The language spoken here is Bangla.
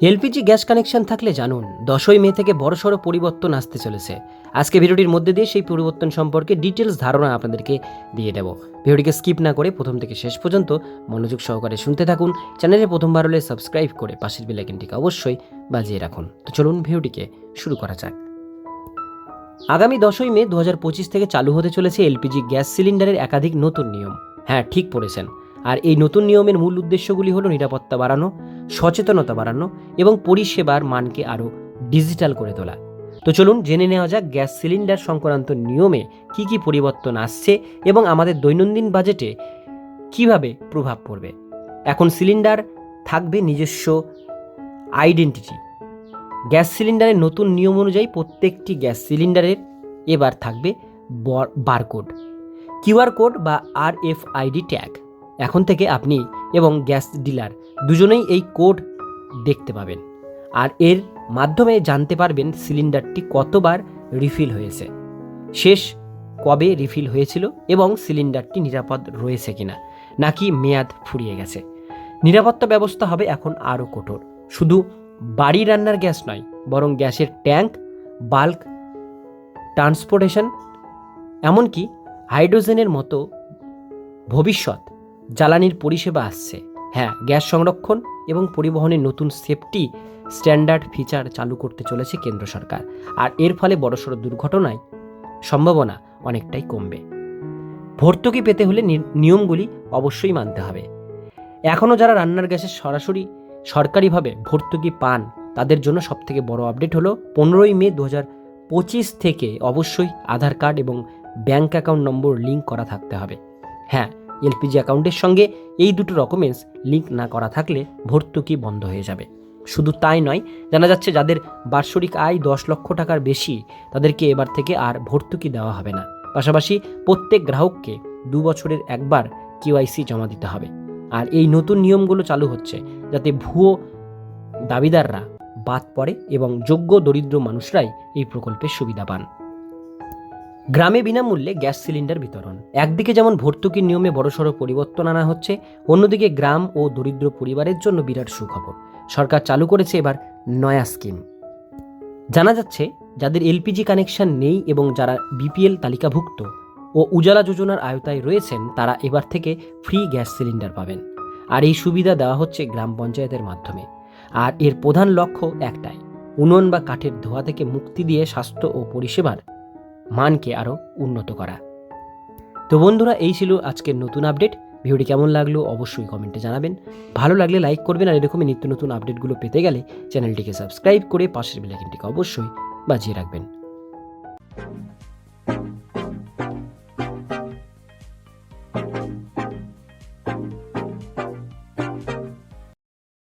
এলপিজি গ্যাস কানেকশন থাকলে জানুন, দশই মে থেকে বড়সড় পরিবর্তন আসতে চলেছে। আজকে ভিডিওটির মধ্যে দিয়ে সেই পরিবর্তন সম্পর্কে ডিটেলস ধারণা আপনাদেরকে দিয়ে দেব। ভিডিওটিকে স্কিপ না করে প্রথম থেকে শেষ পর্যন্ত মনোযোগ সহকারে শুনতে থাকুন, চ্যানেলে প্রথমবার হলে সাবস্ক্রাইব করে পাশের বেলাইকনটিকে অবশ্যই বাজিয়ে রাখুন। তো চলুন ভিডিওটিকে শুরু করা যাক। আগামী দশই মে দু হাজার পঁচিশ থেকে চালু হতে চলেছে এলপিজি গ্যাস সিলিন্ডারের একাধিক নতুন নিয়ম। হ্যাঁ ঠিক পড়েছেন। আর এই নতুন নিয়মের মূল উদ্দেশ্যগুলি হলো নিরাপত্তা বাড়ানো, সচেতনতা বাড়ানো এবং পরিষেবার মানকে আরও ডিজিটাল করে তোলা। তো চলুন জেনে নেওয়া যাক গ্যাস সিলিন্ডার সংক্রান্ত নিয়মে কি কি পরিবর্তন আসছে এবং আমাদের দৈনন্দিন বাজেটে কীভাবে প্রভাব পড়বে। এখন সিলিন্ডার থাকবে নিজস্ব আইডেন্টিটি। গ্যাস সিলিন্ডারের নতুন নিয়ম অনুযায়ী প্রত্যেকটি গ্যাস সিলিন্ডারের এবার থাকবে বারকোড। কিউআর কোড বা আর এফ আইডি ট্যাগ। এখন থেকে আপনি এবং গ্যাস ডিলার দুজনেই এই কোড দেখতে পাবেন। আর এর মাধ্যমে জানতে পারবেন সিলিন্ডারটি কতবার রিফিল হয়েছে। শেষ কবে রিফিল হয়েছিল এবং সিলিন্ডারটি নিরাপদ রয়েছে কিনা, নাকি মেয়াদ ফুরিয়ে গেছে। নিরাপত্তা ব্যবস্থা হবে এখন আরও কঠোর। শুধু বাড়ি রান্নার গ্যাস নয়, বরং গ্যাসের ট্যাঙ্ক, বাল্ক, ট্রান্সপোর্টেশন, এমনকি হাইড্রোজেনের মতো ভবিষ্যৎ জ্বালানির পরিষেবা আসছে। হ্যাঁ গ্যাস সংরক্ষণ এবং পরিবহনের নতুন সেফটি স্ট্যান্ডার্ড ফিচার চালু করতে চলেছে কেন্দ্র সরকার। আর এর ফলে বড়সড় দুর্ঘটনায় সম্ভাবনা অনেকটাই কমবে। ভর্তুকি পেতে হলে নিয়মগুলি অবশ্যই মানতে হবে। এখনও যারা রান্নার গ্যাসের সরাসরি সরকারিভাবে ভর্তুকি পান, তাদের জন্য সবথেকে বড় আপডেট হলো পনেরোই মে দু পঁচিশ থেকে অবশ্যই আধার কার্ড এবং ব্যাংক অ্যাকাউন্ট নম্বর লিঙ্ক করা থাকতে হবে। হ্যাঁ এলপিজি অ্যাকাউন্টের সঙ্গে এই দুটো ডকুমেন্টস লিঙ্ক না করা থাকলে ভর্তুকি বন্ধ হয়ে যাবে। শুধু তাই নয়, জানা যাচ্ছে যাদের বার্ষিক আয় দশ লক্ষ টাকার বেশি, তাদেরকে এবার থেকে আর ভর্তুকি দেওয়া হবে না। পাশাপাশি প্রত্যেক গ্রাহককে দু বছরের একবার কিউআইসি জমা দিতে হবে। আর এই নতুন নিয়মগুলো চালু হচ্ছে যাতে ভুয়ো দাবিদাররা বাদ পড়ে এবং যোগ্য দরিদ্র মানুষরাই এই প্রকল্পের সুবিধা পান। গ্রামে বিনামূল্যে গ্যাস সিলিন্ডার বিতরণ। একদিকে যেমন ভর্তুকির নিয়মে বড়সড় পরিবর্তন আনা হচ্ছে, অন্যদিকে গ্রাম ও দরিদ্র পরিবারের জন্য বিরাট সুখবর। সরকার চালু করেছে এবার নয়া স্কিম। জানা যাচ্ছে, যাদের এলপিজি কানেকশন নেই এবং যারা বিপিএল তালিকাভুক্ত ও উজালা যোজনার আওতায় রয়েছেন, তারা এবার থেকে ফ্রি গ্যাস সিলিন্ডার পাবেন। আর এই সুবিধা দেওয়া হচ্ছে গ্রাম পঞ্চায়েতের মাধ্যমে। আর এর প্রধান লক্ষ্য একটাই, উনুন বা কাঠের ধোয়া থেকে মুক্তি দিয়ে স্বাস্থ্য ও পরিষেবার মানকে আরও উন্নত করা। তো বন্ধুরা, এই ছিল আজকের নতুন আপডেট। ভিডিওটি কেমন লাগল অবশ্যই কমেন্টে জানাবেন। ভালো লাগলে লাইক করবেন আর এরকমই নিত্য নতুন আপডেটগুলো পেতে গেলে চ্যানেলটিকে সাবস্ক্রাইব করে পাশের বেলাইকনটিকে অবশ্যই বাজিয়ে রাখবেন।